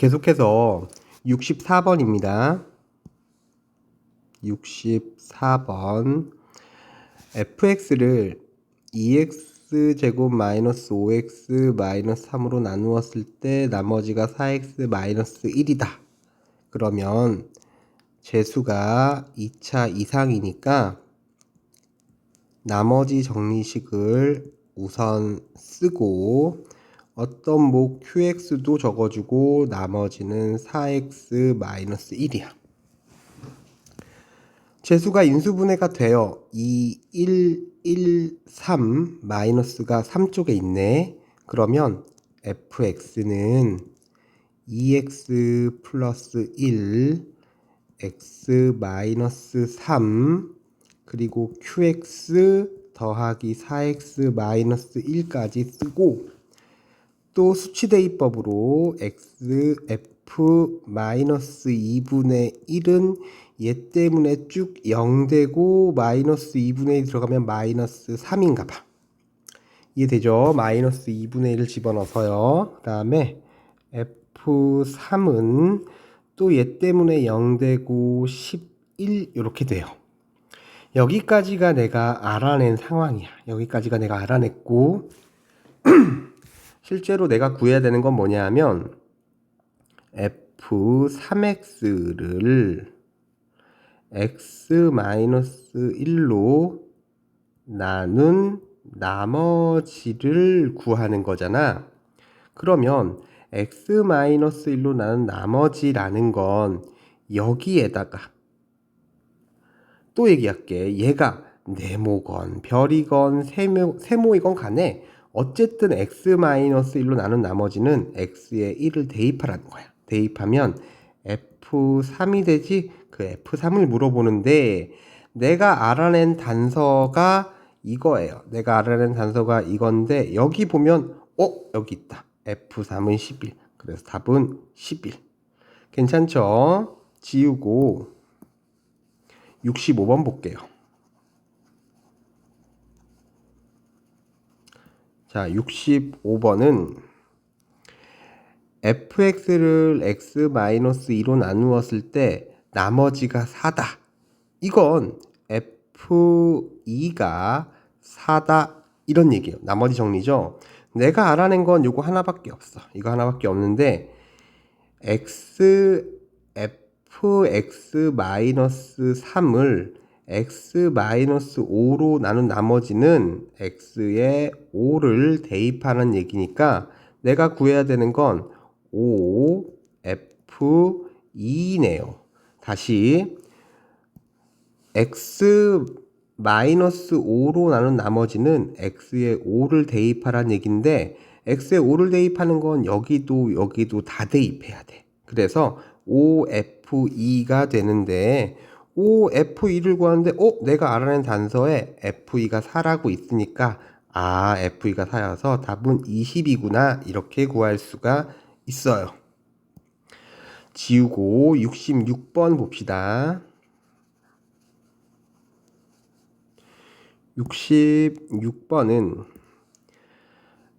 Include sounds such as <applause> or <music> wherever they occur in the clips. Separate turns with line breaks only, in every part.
계속해서 64번입니다. 64번 fx를 2x 제곱 마이너스 5x 마이너스 3으로 나누었을 때 나머지가 4x 마이너스 1이다. 그러면 재수가 2차 이상이니까 나머지 정리식을 우선 쓰고 어떤 목 qx도 적어주고 나머지는 4x 마이너스 1이야. 재수가 인수분해가 되어 2, 1, 1, 3 마이너스가 3쪽에 있네. 그러면 fx는 2x 플러스 1 x 마이너스 3 그리고 qx 더하기 4x 마이너스 1까지 쓰고 또 수치대입법으로 x f 마이너스 2분의 1은 얘 때문에 쭉 0되고 마이너스 2분의 1 들어가면 마이너스 3인가 봐. 이해되죠? 마이너스 2분의 1을 집어넣어서요. 그 다음에 f3은 또 얘 때문에 0되고 11 이렇게 돼요. 여기까지가 내가 알아낸 상황이야. 여기까지가 내가 알아냈고 <clears throat> 실제로 내가 구해야 되는 건 뭐냐 하면 f3x를 x-1로 나눈 나머지를 구하는 거잖아. 그러면 x-1로 나눈 나머지라는 건 여기에다가 또 얘기할게. 얘가 네모건, 별이건, 세모, 세모이건 간에 어쨌든 x-1로 나눈 나머지는 x에 1을 대입하라는 거야. 대입하면 f3이 되지 그 f3을 물어보는데 내가 알아낸 단서가 이거예요. 내가 알아낸 단서가 이건데 여기 보면 어? 여기 있다. f3은 11. 그래서 답은 11. 괜찮죠? 지우고 65번 볼게요. 자, 65번은 fx를 x-2로 나누었을 때 나머지가 4다. 이건 f2가 4다. 이런 얘기예요. 나머지 정리죠. 내가 알아낸 건 요거 하나밖에 없어. 이거 하나밖에 없는데 x fx-3을 x-5로 나눈 나머지는 x에 5를 대입하는 얘기니까 내가 구해야 되는 건 5, f2네요. 다시 x 마이너스 5로 나눈 나머지는 x에 5를 대입하라는 얘기인데 x에 5를 대입하는 건 여기도 여기도 다 대입해야 돼. 그래서 5f2가 되는데 5f2를 구하는데 어 내가 알아낸 단서에 f2가 4라고 있으니까 아 f2가 4여서 답은 20이구나 이렇게 구할 수가 있어요. 지우고 66번 봅시다. 66번은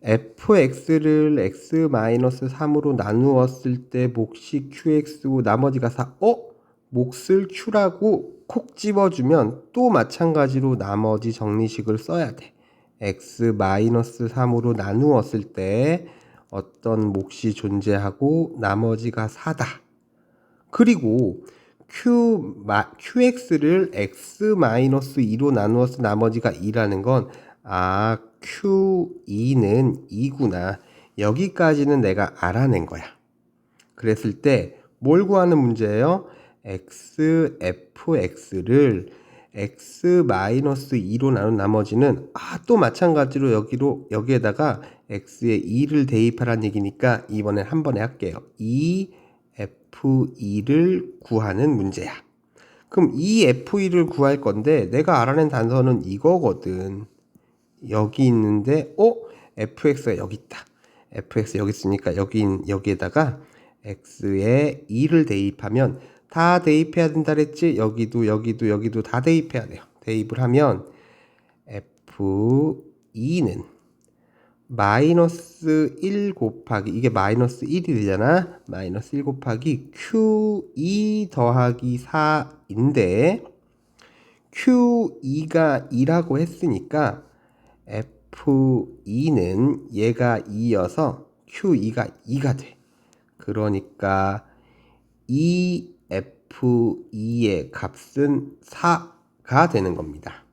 fx를 x-3으로 나누었을 때 몫이 qx고 나머지가 4. 어? 몫을 q라고 콕 집어주면 또 마찬가지로 나머지 정리식을 써야 돼. x-3으로 나누었을 때 어떤 몫이 존재하고 나머지가 4다. 그리고 q, qx를 x-2로 나누어서 나머지가 2라는 건 아, q2는 2구나. 여기까지는 내가 알아낸 거야. 그랬을 때 뭘 구하는 문제예요? X, fx를 x-2로 나눈 나머지는 아, 또 마찬가지로 여기로 여기에다가 x에 2를 대입하라는 얘기니까 이번엔 한 번에 할게요. 2 f2를 구하는 문제야. 그럼 이 f2를 구할 건데 내가 알아낸 단서는 이거거든. 여기 있는데 어? fx가 여기 있다. fx 여기 있으니까 여기 여기에다가 x에 2를 대입하면 다 대입해야 된다 그랬지? 여기도 여기도 여기도 다 대입해야 돼요. 대입을 하면 f2는 마이너스 1 곱하기 이게 마이너스 1이 되잖아. 마이너스 1 곱하기 Q2 더하기 4인데 Q2가 2라고 했으니까 F2는 얘가 2여서 Q2가 2가 돼. 그러니까 2F2의 값은 4가 되는 겁니다.